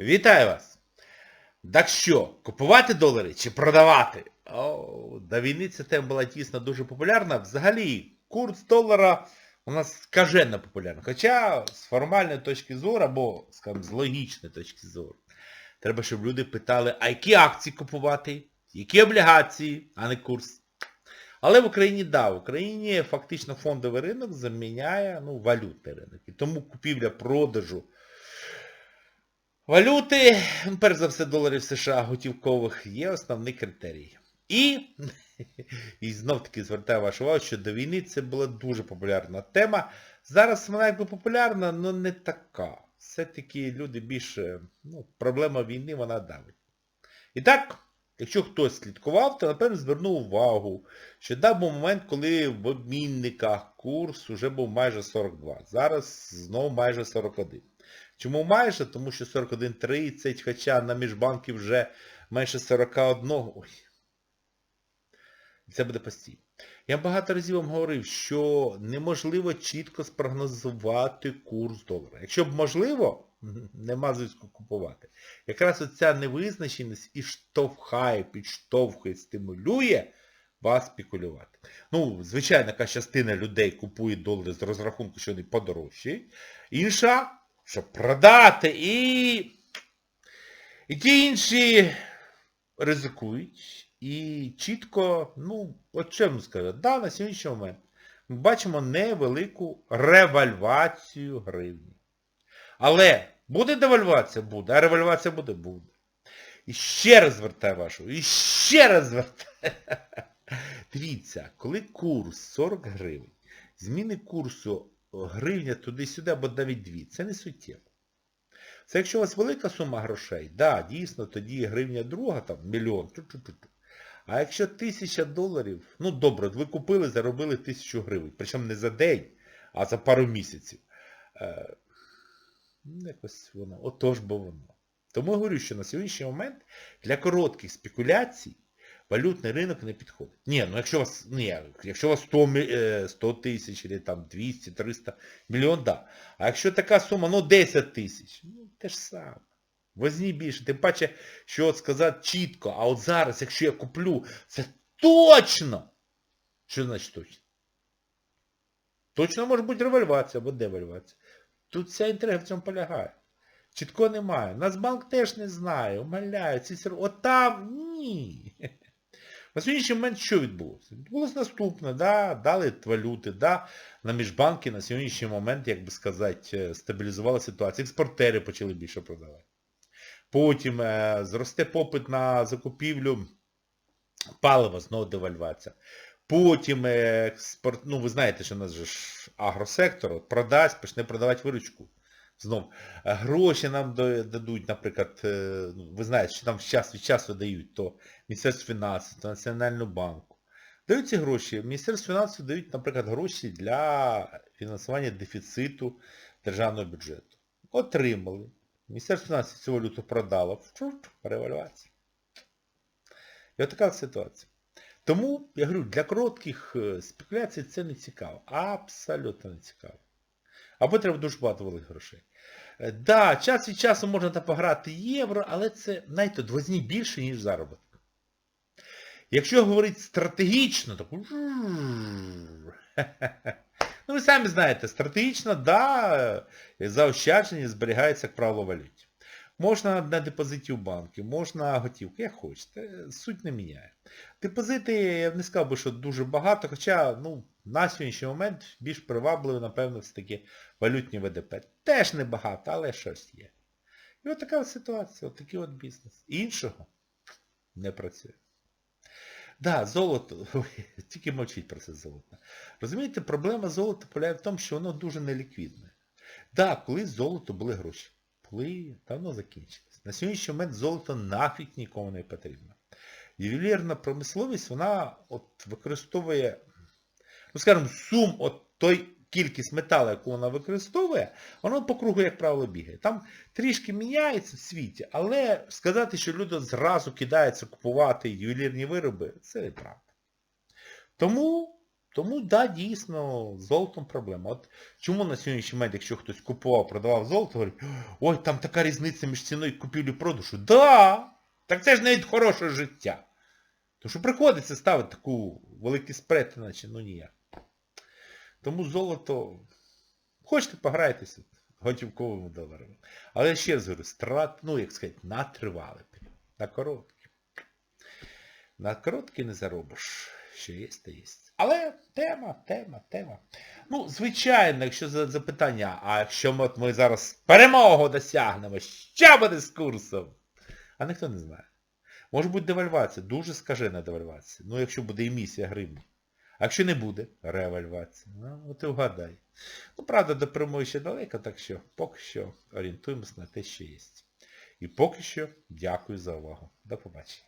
Вітаю вас! Так що, купувати долари чи продавати? О, до війни ця тема була дійсно дуже популярна. Взагалі, курс долара у нас скаженно популярний. Хоча з формальної точки зору, або, скажімо, з логічної точки зору, треба, щоб люди питали, а які акції купувати, які облігації, а не курс. Але в Україні, да, в Україні фактично фондовий ринок заміняє ну, валютний ринок. І тому купівля-продажу валюти, перш за все доларів США готівкових, є основний критерій. І, і знов-таки звертаю вашу увагу, що до війни це була дуже популярна тема. Зараз вона якби популярна, але не така. Все-таки люди більше, ну, проблема війни вона давить. І так, якщо хтось слідкував, то напевно звернув увагу, що дав був момент, коли в обмінниках курс вже був майже 42. Зараз знову майже 41. Чому майже? Тому що 41.30, хоча на міжбанки вже менше 41. Ой. Це буде постійно. Я багато разів вам говорив, що неможливо чітко спрогнозувати курс долара. Якщо б можливо, нема зв'язку купувати. Якраз оця невизначеність і штовхає, підштовхує, стимулює вас спекулювати. Ну, звичайно, яка частина людей купує долари з розрахунку, що вони подорожчають. Інша, щоб продати. І, і ті інші ризикують. І чітко, ну, от вам сказати, да, на сьогоднішній момент ми бачимо невелику ревальвацію гривні. Але буде девальвація? Буде, а ревальвація буде? Буде. І ще раз звертаю вашу, і ще раз звертаю. Дивіться, коли курс 40 гривень, зміни курсу гривня туди-сюди, або навіть дві, це не суттєво. Це якщо у вас велика сума грошей, да, дійсно, тоді гривня друга, там, мільйон. А якщо тисяча доларів, ну добре, ви купили, заробили тисячу гривень, причому не за день, а за пару місяців. Е, ну, якось воно, отож бо воно. Тому я говорю, що на сьогоднішній момент для коротких спекуляцій валютний ринок не підходить. Ні, ну якщо у вас, ні, якщо у вас 100, 100 тисяч, або там 200, 300 мільйон, да. А якщо така сума, ну 10 тисяч, ну те ж саме. Возьмі більше. Тим паче, що от сказати чітко, а от зараз, якщо я куплю, це точно. Що значить точно? Точно може бути револьвація або девальвація. Тут вся інтрига в цьому полягає. Чітко немає. Нацбанк теж не знає. Умоляю. Ці сер... От там ні. На сьогоднішній момент що відбулося? Відбулося наступне, да, дали валюти, да, на міжбанки на сьогоднішній момент, як би сказати, стабілізувала ситуацію. Експортери почали більше продавати. Потім е, зросте попит на закупівлю палива, знову девальвація. Потім експорт, ну ви знаєте, що у нас же агросектор, продасть, почне продавати виручку. Знов. Е, Гроші нам дадуть, наприклад, е, ну, ви знаєте, що там час від часу дають, то Міністерство фінансів, то Національну банку. Дають ці гроші. Міністерство фінансів дають, наприклад, гроші для фінансування дефіциту державного бюджету. Отримали. Міністерство фінансів цю валюту продало. Револьвація. І от така ситуація. Тому, я говорю, для коротких спекуляцій це не цікаво. Абсолютно не цікаво. Або треба дуже багато великих грошей. Так, да, час від часу можна там пограти євро, але це, знаєте, двозні більше, ніж заробіток. Якщо говорити стратегічно, то... Ну ви самі знаєте, стратегічно, да, заощадження зберігається, як правило, валюті. Можна на депозиті у банки, можна готівку, як хочете, суть не міняє. Депозити, я б не сказав би, що дуже багато, хоча ну, на сьогоднішній момент більш привабливо, напевно, все-таки валютні ВДП. Теж небагато, але щось є. І от така от ситуація, от такий от бізнес. Іншого не працює. Да, золото, тільки мовчіть про це золото. Розумієте, проблема золота полягає в тому, що воно дуже неліквідне. Да, колись золото були гроші. Коли давно закінчилось. На сьогоднішній момент золото нафіг нікому не потрібно. Ювелірна промисловість, вона от використовує, ну скажімо, сум от той кількість металу, яку вона використовує, воно по кругу, як правило, бігає. Там трішки міняється в світі, але сказати, що люди зразу кидаються купувати ювелірні вироби, це неправда. Тому Тому, да, дійсно, з золотом проблема. От чому на сьогоднішній момент, якщо хтось купував, продавав золото, говорить, ой, там така різниця між ціною купівлі продажу. Да! Так це ж навіть хороше життя. Тому що приходиться ставити таку великий спред, іначе ну ніяк. Тому золото, хочете пограйтеся готівковими доларами. Але я ще раз говорю, страт, ну, як сказати, на тривалий період. На короткий. На короткий не заробиш. Що є, то є. Але тема, тема, тема. Ну, звичайно, якщо за запитання, а якщо ми, от ми зараз перемогу досягнемо, що буде з курсом? А ніхто не знає. Може бути девальвація, дуже скажена девальвація. Ну, якщо буде емісія гривні. А якщо не буде, ревальвація. Ну, от і вгадай. Ну, правда, до перемоги ще далеко, так що поки що орієнтуємось на те, що є. І поки що дякую за увагу. До побачення.